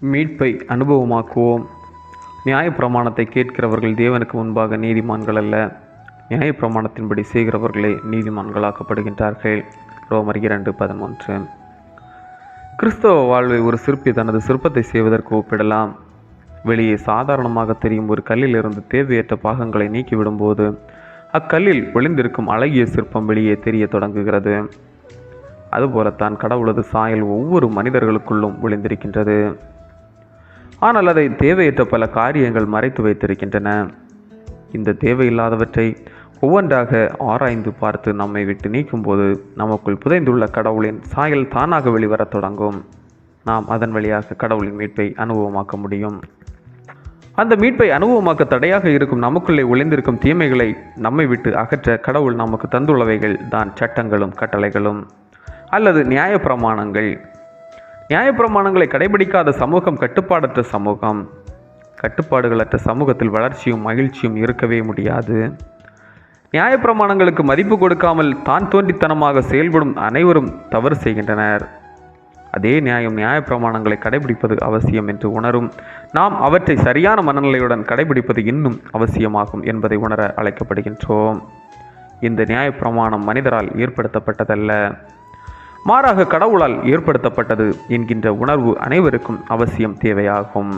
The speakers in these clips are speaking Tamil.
மீட்பை அனுபவமாக்குவோம். நியாயப்பிரமாணத்தை கேட்கிறவர்கள் தேவனுக்கு முன்பாக நீதிமான்கள் அல்ல. நியாயப்பிரமாணத்தின்படி செய்கிறவர்களே நீதிமான்களாக்கப்படுகின்றார்கள். ரோமர் இரண்டு பதினொன்று. கிறிஸ்தவ வாழ்வை ஒரு சிற்பி தனது சிற்பத்தை செய்வதற்கு ஒப்பிடலாம். வெளியே சாதாரணமாக தெரியும் ஒரு கல்லிலிருந்து தேவையற்ற பாகங்களை நீக்கிவிடும்போது அக்கல்லில் ஒளிந்திருக்கும் அழகிய சிற்பம் வெளியே தெரிய தொடங்குகிறது. அதுபோலத்தான் கடவுளது சாயல் ஒவ்வொரு மனிதர்களுக்குள்ளும் ஒளிந்திருக்கின்றது. ஆனால் அதை தேவையற்ற பல காரியங்கள் மறைத்து வைத்திருக்கின்றன. இந்த தேவையில்லாதவற்றை ஒவ்வொன்றாக ஆராய்ந்து பார்த்து நம்மை விட்டு நீக்கும்போது நமக்குள் புதைந்துள்ள கடவுளின் சாயல் தானாக வெளிவரத் தொடங்கும். நாம் அதன் வழியாக கடவுளின் மீட்பை அனுபவமாக்க முடியும். அந்த மீட்பை அனுபவமாக்க தடையாக இருக்கும் நமக்குள்ளே ஒளிந்திருக்கும் தீமைகளை நம்மை விட்டு அகற்ற கடவுள் நமக்கு தந்துள்ளவைகள் தான் சட்டங்களும் கட்டளைகளும். அல்லது நியாயப்பிரமாணங்கள். நியாயப்பிரமாணங்களை கடைபிடிக்காத சமூகம் கட்டுப்பாடற்ற சமூகம். கட்டுப்பாடுகளற்ற சமூகத்தில் வளர்ச்சியும் மகிழ்ச்சியும் இருக்கவே முடியாது. நியாயப்பிரமாணங்களுக்கு மதிப்பு கொடுக்காமல் தான் தோன்றித்தனமாக செயல்படும் அனைவரும் தவறு செய்கின்றனர். அதே நியாயம் நியாயப்பிரமாணங்களை கடைபிடிப்பது அவசியம் என்று உணரும். நாம் அவற்றை சரியான மனநிலையுடன் கடைபிடிப்பது இன்னும் அவசியமாகும் என்பதை உணர அழைக்கப்படுகின்றோம். இந்த நியாயப்பிரமாணம் மனிதரால் ஏற்படுத்தப்பட்டதல்ல. மாறாக கடவுளால் ஏற்படுத்தப்பட்டது என்கின்ற உணர்வு அனைவருக்கும் அவசியம் தேவையாகும்.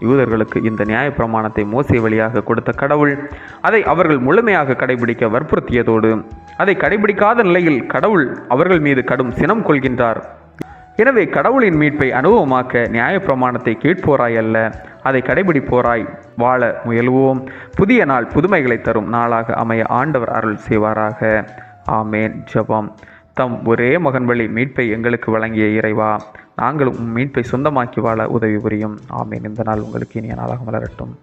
யூதர்களுக்கு இந்த நியாயப்பிரமாணத்தை மோசே வழியாக கொடுத்த கடவுள் அதை அவர்கள் முழுமையாக கடைபிடிக்க வற்புறுத்தியதோடு அதை கடைபிடிக்காத நிலையில் கடவுள் அவர்கள் மீது கடும் சினம் கொள்கின்றார். எனவே கடவுளின் மீட்பை அனுபவமாக்க நியாயப்பிரமாணத்தை கேட்போராய் அல்ல அதை கடைபிடிப்போராய் வாழ முயல்வோம். புதிய நாள் புதுமைகளை தரும் நாளாக அமைய ஆண்டவர் அருள் செய்வாராக. ஆமேன். ஜபம். தம் ஒரே மகன் வழி மீட்பை எங்களுக்கு வழங்கிய இறைவா. நாங்களும் மீட்பை சொந்தமாக்கி வாழ உதவி புரியும். ஆமீன். இந்த நாள் உங்களுக்கு இனிய நாளாக மலரட்டும்.